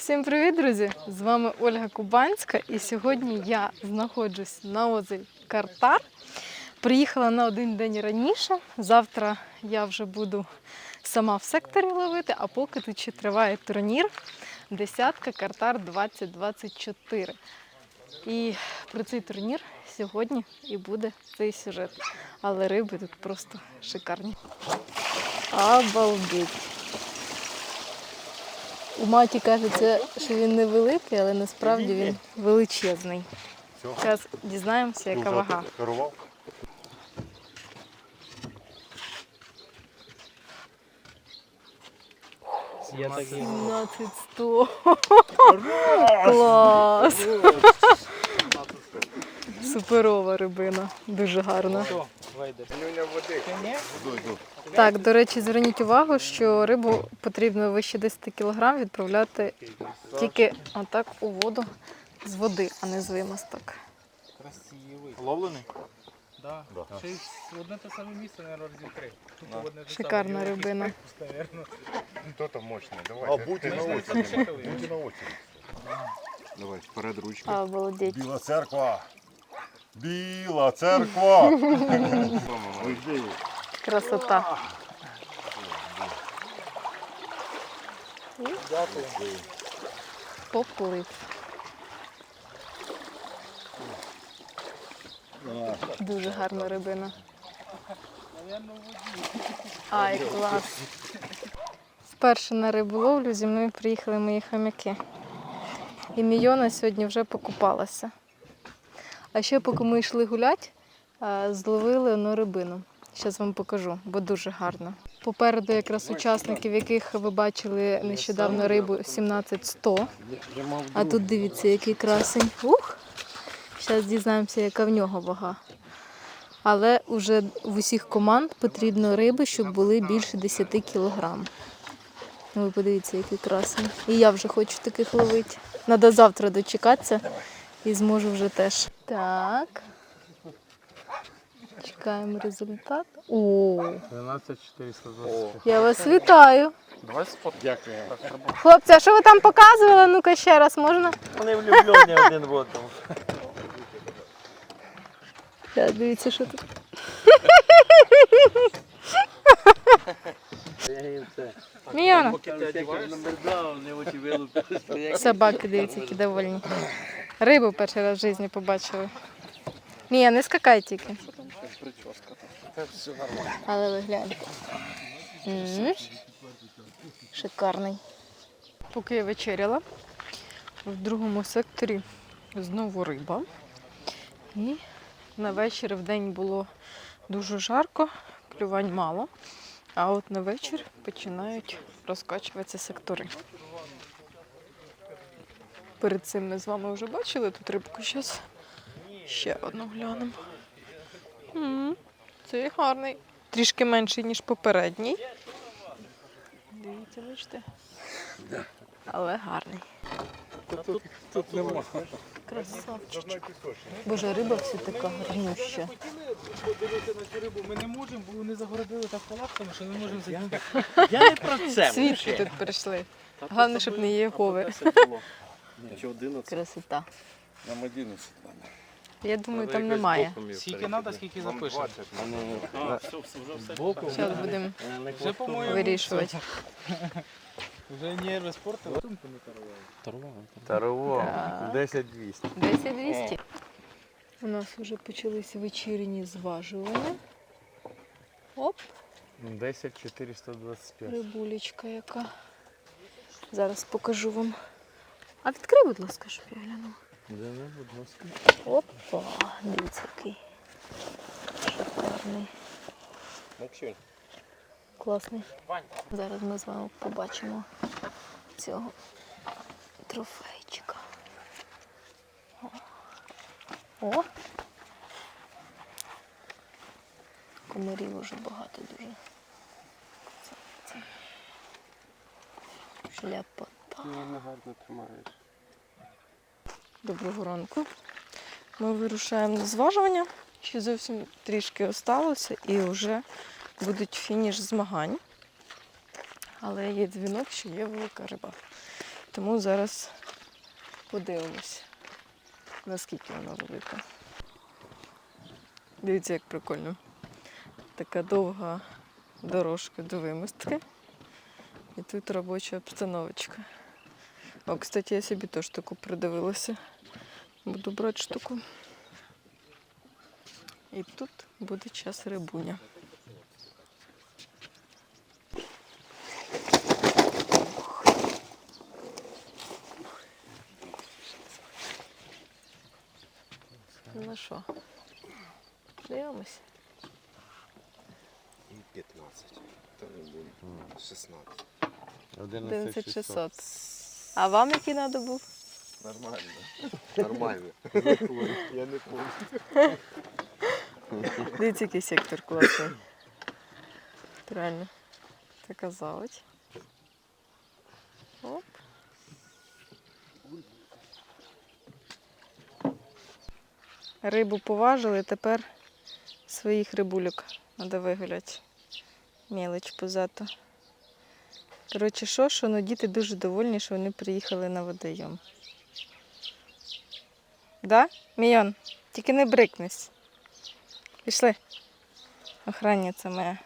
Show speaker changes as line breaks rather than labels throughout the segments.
Всім привіт, друзі! З вами Ольга Кубанська, і сьогодні я знаходжусь на озері Картар. Приїхала на один день раніше. Завтра я вже буду сама в секторі ловити, а поки тут ще триває турнір десятка Картар 2024. І про цей турнір сьогодні і буде цей сюжет. Але риби тут просто шикарні. Обалдеть! У маті кажеться, що він невеликий, але насправді він величезний. Зараз дізнаємося, яка вага.
Я
17 100. Клас! Суперова рибина, дуже гарна. Так, до речі, зверніть увагу, що рибу потрібно вище 10 кг відправляти тільки отак у воду з води, а не з вимосток.
Красивий.
Ловлений?
Да.
Да.
Ще й одне те саме місце, наверное, разів три. Тупо одне те
Шикарна
саме.
Рибина.
там мощний? Давай.
А, будь на очереди.
очереди. Будь на очереди. Давай, вперед ручки.
Обалдеть.
Біла церква. Біла церква.
Красота.
Дякую.
Поплив. Дуже гарна рибина. Ай, клас. Вперше на риболовлю зі мною приїхали мої хомяки. І Мійона сьогодні вже покупалася. А ще поки ми йшли гулять, а, зловили одну рибину. Зараз вам покажу, бо дуже гарно. Попереду якраз учасників, яких ви бачили нещодавно рибу 17100. А тут дивіться, який красень. Ух! Зараз дізнаємося, яка в нього вага. Але вже в усіх команд потрібно риби, щоб були більше 10 кілограм. Ну, ви подивіться, який красний. І я вже хочу таких ловити. Надо завтра дочекатися і зможу вже теж. Так. Чекаємо результат. О,
12
я вас вітаю.
Давай. Дякую.
Хлопці, а що ви там показували? Ну-ка ще раз можна?
Вони влюблені один в одному.
Так, дивіться, що тут. Міяна. Собаки, дивіться, які довольні. Рибу перший раз в житті побачили. Мія, не скакай тільки. Але ви гляньте. М. Шикарний. Поки я вечеряла, в другому секторі знову риба. І на вечір в день було дуже жарко, клювань мало. А от на вечір починають розкачуватися сектори. Перед цим ми з вами вже бачили тут рибку. Зараз ще одну глянемо. М, Цей гарний. Трішки менший, ніж попередній. Дивіться, бачите? Але гарний.
Тут нема.
Красавчик. Боже, риба все така гарнюща.
Подивитися на цю рибу ми не можемо, бо вони загородили так палатками, що не можемо зайти.
Я не про це.
Свідки тут прийшли. Головне, щоб не Єгови.
Чи 11?
Красота.
Нам 11.
Я думаю, там немає.
Скільки треба, скільки запишемо.
А, все, все, вже все.
Боку.
Зараз будемо
Вже, по-моєму,
вирішувати.
Вже нерви спортили. Сумку не тарували.
Тарово.
Так.
10 200.
10 200. У нас вже почалися вечірні зважування. Оп,
10 425.
рибулечка яка. Зараз покажу вам. А відкрий, будь ласка, щоб я глянула.
Да, будь ласка.
Опа, дивіться який. Шикарний.
Максюнь.
Класний. Зараз ми з вами побачимо цього трофейчика. О! О! Комарів уже багато дуже. Це,
гарно тримаєш.
Доброго ранку. Ми вирушаємо на зважування. Ще зовсім трішки осталося і вже будуть фініш змагань. Але є дзвінок, що є велика риба. Тому зараз подивимось, наскільки воно велике. Дивіться, як прикольно. Така довга дорожка до вимостки. І тут робоча обстановочка. О, кстати, я собі теж таку придивилася. Буду брати штуку. І тут буде час рибуня. Ну що, дивимось.
15. Та не буде. 16.
11600. А вам який треба був?
Нормально. Нормально. Я не помню.
Дивіться, який сектор класний. Реально. Така заводь. Оп. Рибу поважили, тепер своїх рибульок треба вигуляти. Мілич позато. Коротше, що, що, ну діти дуже довольні, що вони приїхали на водойом. Да? Мійон, тільки не брикнись. Пішли. Охранниця моя.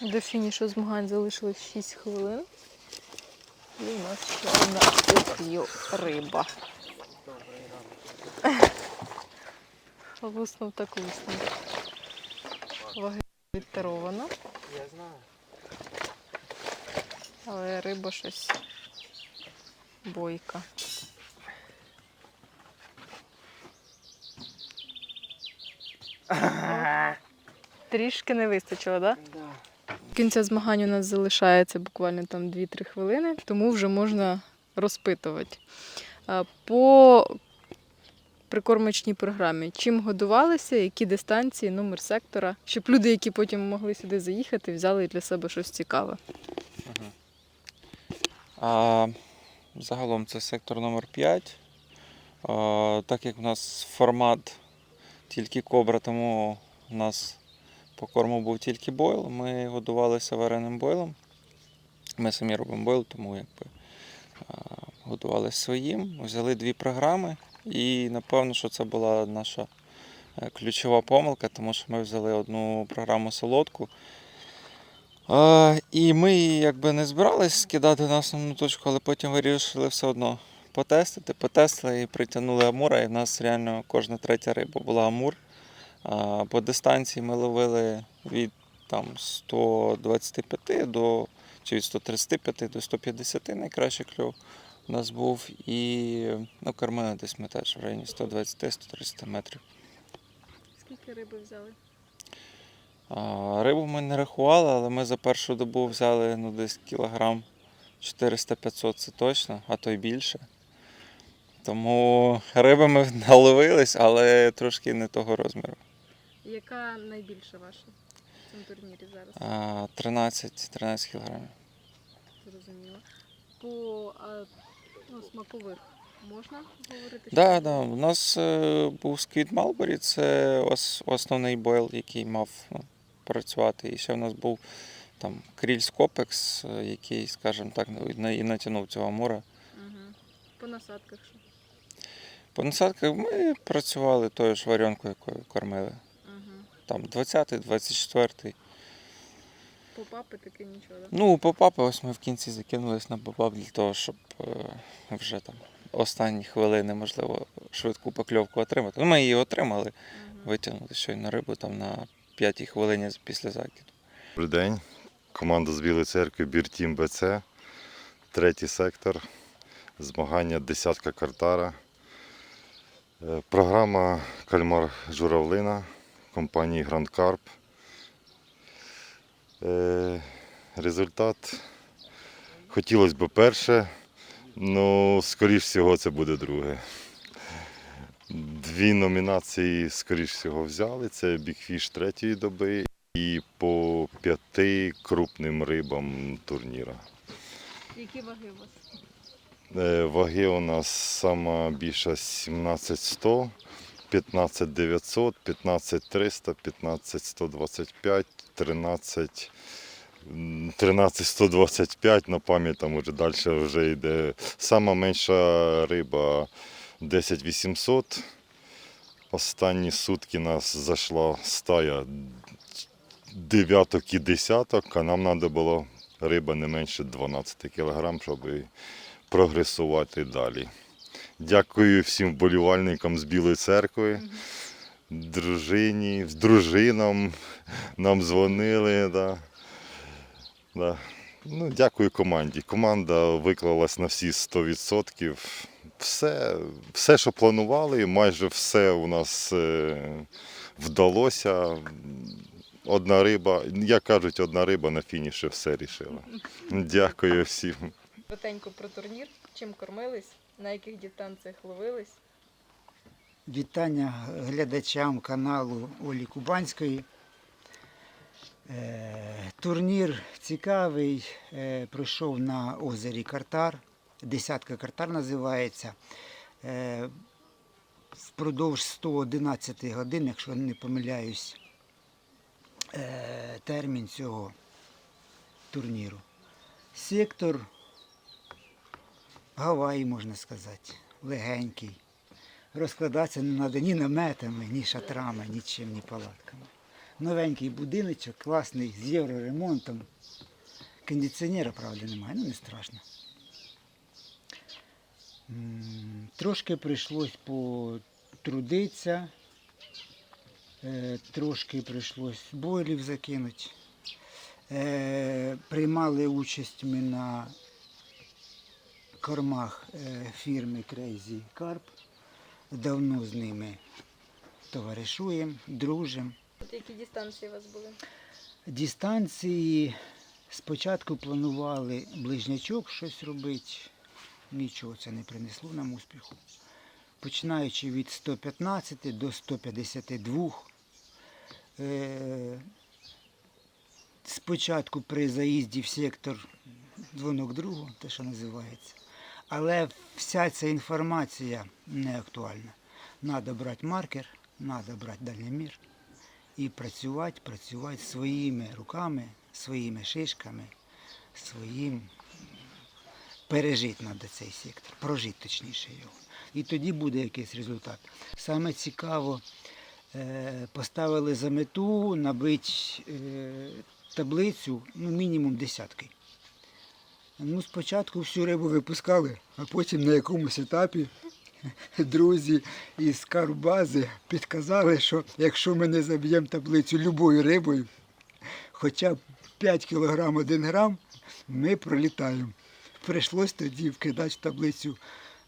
До фінішу змагань залишилось 6 хвилин. І у нас ще одна охйо риба. Луснув так луснув. Ваги відтаровано,
Я знаю.
але риба щось бойка. Трішки не вистачило, так? Да?
Да.
Кінця змагань у нас залишається буквально там 2-3 хвилини, тому вже можна розпитувати. По прикормочній програмі, чим годувалися, які дистанції, номер сектора, щоб люди, які потім могли сюди заїхати, взяли для себе щось цікаве.
А, загалом це сектор номер 5. А, так як в нас формат тільки кобра, тому у нас по корму був тільки бойл. Ми годувалися вареним бойлом. Ми самі робимо бойл, тому якби годувалися своїм. Взяли дві програми, і напевно, що це була наша е, ключова помилка, тому що ми взяли одну програму солодку. І ми якби не збирались скидати на основну точку, але потім вирішили все одно потестити. Потестили і притягнули амура, і в нас реально кожна третя риба була амур. По дистанції ми ловили від там, 125 до чи від 135 до 150 найкращий кльов у нас був. І ну, кормили десь ми теж в районі 120-130 метрів.
Скільки риби взяли?
А, Рибу ми не рахували, але ми за першу добу взяли ну, десь кілограм 400-500 це точно, а то й більше. Тому риби ми наловились, але трошки не того розміру.
Яка найбільша ваша в цьому турнірі зараз?
А, 13, 13 кілограмів.
Зрозуміло. По а, ну, смакових можна говорити?
Так,
що-
да, у нас е, був сквіт Малбері, це основний бойл, який мав ну, працювати. І ще в нас був там кріль Копекс, е, який, скажімо так, і натягнув цього амура.
Угу. По насадках що?
По насадках ми працювали тою ж варіонкою, якою кормили.
Угу.
Там 20-й, 24-й.
По папи таки нічого, так?
Ну, попапи ось ми в кінці закинулись на попап для того, щоб е, вже там останні хвилини, можливо, швидку покльовку отримати. Ну, ми її отримали,
Угу.
витягнули щойно рибу там на п'ятій хвилині після закиду.
Добрий день. Команда з Білої церкви Біртім БЦ, третій сектор, змагання десятка картара. Е, Програма Кальмар Журавлина компанії Гранд Карп. Е, Результат хотілося б перше, але скоріш всього це буде друге. Дві номінації, скоріш всього, взяли. Це бікфіш третьої доби і по п'яти крупним рибам турніра.
Які ваги у вас?
Е, Ваги у нас сама більша 17100, 15900, 15300, 15125, 13 м, 13125 на пам'ять, там уже далі вже йде. Сама менша риба 10800. Останні сутки нас зайшла стая дев'яток і десяток, а нам треба було риба не менше 12 кг, щоб прогресувати далі. Дякую всім вболівальникам з Білої церкви, дружині, дружинам нам дзвонили. Да. Да. Ну, дякую команді. Команда виклалась на всі 100%. Все, все, що планували, майже все у нас е, вдалося. Одна риба, як кажуть, одна риба на фініші все рішила. Дякую всім.
Коротенько про турнір, чим кормились, на яких дистанціях ловились.
Вітання глядачам каналу Олі Кубанської. Е, Турнір цікавий. е, Пройшов на озері Картар. Десятка Картар називається. Е, Впродовж 111 годин, якщо не помиляюсь, термін цього турніру. Сектор Гаваї, можна сказати, легенький розкладатися не треба ні наметами, ні шатрами, нічим, ні палатками. Новенький будиночок, класний, з євроремонтом. Кондиціонера, правда, немає, ну не страшно. Трошки прийшлось потрудитися, е, трошки прийшлось бойлів закинути. Е, Приймали участь ми на кормах е, фірми Crazy Carp давно з ними товаришуємо, дружимо.
Які дистанції у вас були?
Дистанції спочатку планували ближнячок щось робити, нічого це не принесло нам успіху. Починаючи від 115 до 152. Е, спочатку при заїзді в сектор дзвонок другу, те, що називається. Але вся ця інформація не актуальна. Треба брати маркер, треба брати дальномір і працювати, працювати своїми руками, своїми шишками, своїм пережити треба цей сектор, прожити точніше його. І тоді буде якийсь результат. Саме цікаво, е, поставили за мету набити е, таблицю ну, мінімум десятки. Ну, спочатку всю рибу випускали, а потім на якомусь етапі друзі із карбази підказали, що якщо ми не заб'ємо таблицю любою рибою, хоча б 5 кг 1 грам, ми пролітаємо. Прийшлось тоді вкидати в таблицю.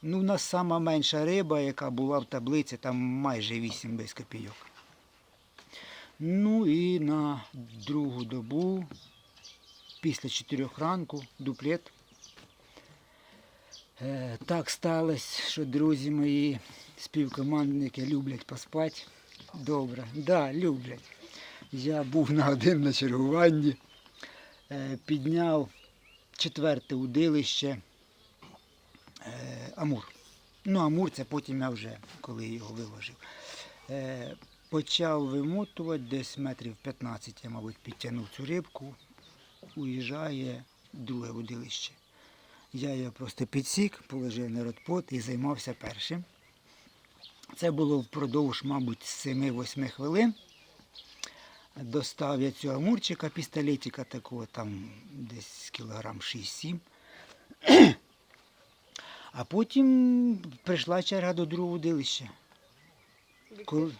Ну, у нас сама менша риба, яка була в таблиці, там майже 8 без копійок. Ну і на другу добу, після 4 ранку, дуплет. Е, Так сталося, що друзі мої співкомандники люблять поспати. Добре, да, люблять. Я був на один на чергуванні, е, підняв четверте удилище е, Амур. Ну, Амур це потім я вже, коли його виложив. Почав вимотувати десь метрів 15, я, мабуть, підтягнув цю рибку, уїжджає друге удилище. Я його просто підсік, положив на родпот і займався першим. Це було впродовж, мабуть, 7-8 хвилин. Достав я цього амурчика, пістолетика такого, там десь кілограм 6-7. А потім прийшла черга до другого удилища. Коли,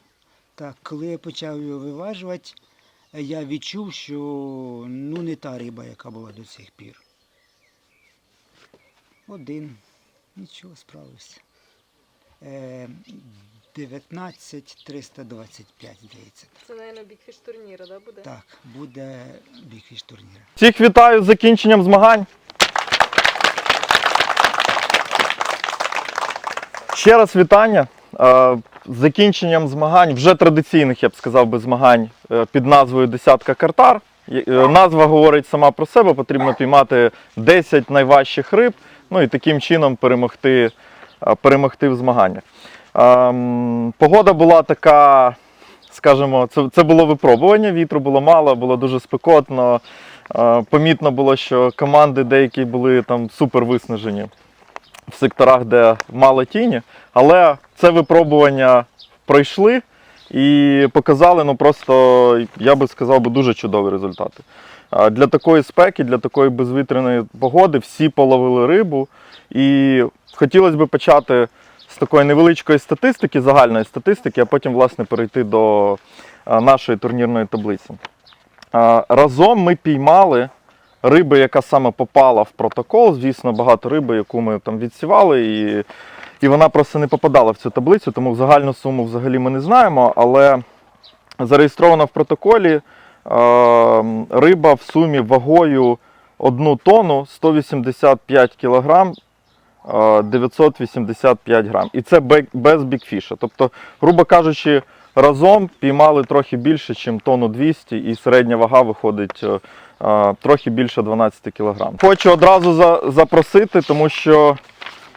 так, коли я почав його виважувати, я відчув, що ну не та риба, яка була до цих пір. Один. Нічого, справився. Е, 19 325, здається.
Це, мабуть, бікфіш турніру, да, буде?
Так, буде бігфіш турнір.
Всіх вітаю з закінченням змагань. Ще раз вітання. Е, З закінченням змагань, вже традиційних, я б сказав би, змагань е, під назвою Десятка картар. Е, Назва говорить сама про себе, потрібно піймати 10 найважчих риб, ну і таким чином перемогти, е, перемогти в змаганнях. Ем, Погода була така, скажімо, це, це було випробування, вітру було мало, було дуже спекотно.
Е, Помітно було, що команди деякі були там супер виснажені в секторах, де мало тіні, але це випробування пройшли і показали ну просто, я би сказав, дуже чудові результати. Для такої спеки, для такої безвітряної погоди всі половили рибу. І хотілося б почати з такої невеличкої статистики, загальної статистики, а потім, власне, перейти до нашої турнірної таблиці. Разом ми піймали риби, яка саме попала в протокол. Звісно, багато риби, яку ми там відсівали, і, і вона просто не попадала в цю таблицю, тому загальну суму взагалі ми не знаємо. Але зареєстрована в протоколі е, риба в сумі вагою 1 тонну 185 кг 985 грам. І це без бікфіша. Тобто, грубо кажучи, разом піймали трохи більше, ніж тонну 200, і середня вага виходить е, е, трохи більше 12 кг. Хочу одразу за- запросити, тому що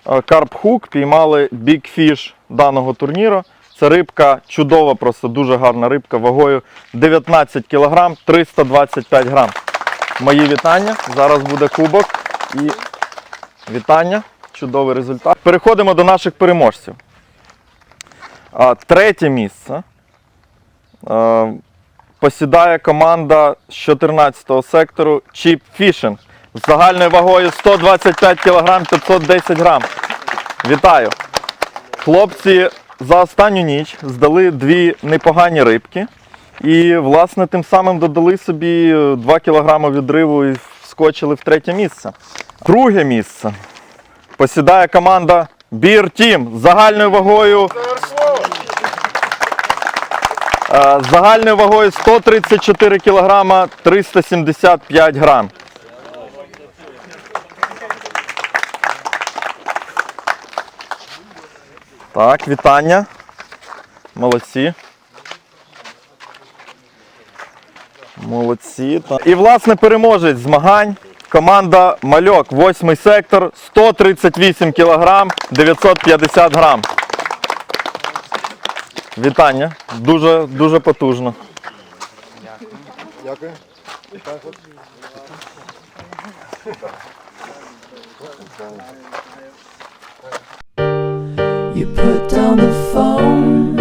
е, Карп Хук піймали бікфіш даного турніру. Це рибка чудова, просто дуже гарна рибка вагою 19 кг 325 грам. Мої вітання. Зараз буде кубок і вітання. Чудовий результат. Переходимо до наших переможців. А, Третє місце е, посідає команда з 14-го сектору Chip Fishing з загальною вагою 125 кг 510 грам. Вітаю! Хлопці за останню ніч здали дві непогані рибки. І, власне, тим самим додали собі 2 кг відриву і вскочили в третє місце. Друге місце посідає команда Beer Team з загальною вагою. е, З загальною вагою 134 кг 375 грам. Так, вітання. Молодці. Молодці. І власне переможець змагань. Команда Мальок, восьмий сектор, 138 кг 950 грам. Вітання. Дуже, дуже потужно.
Дякую.
You put down the phone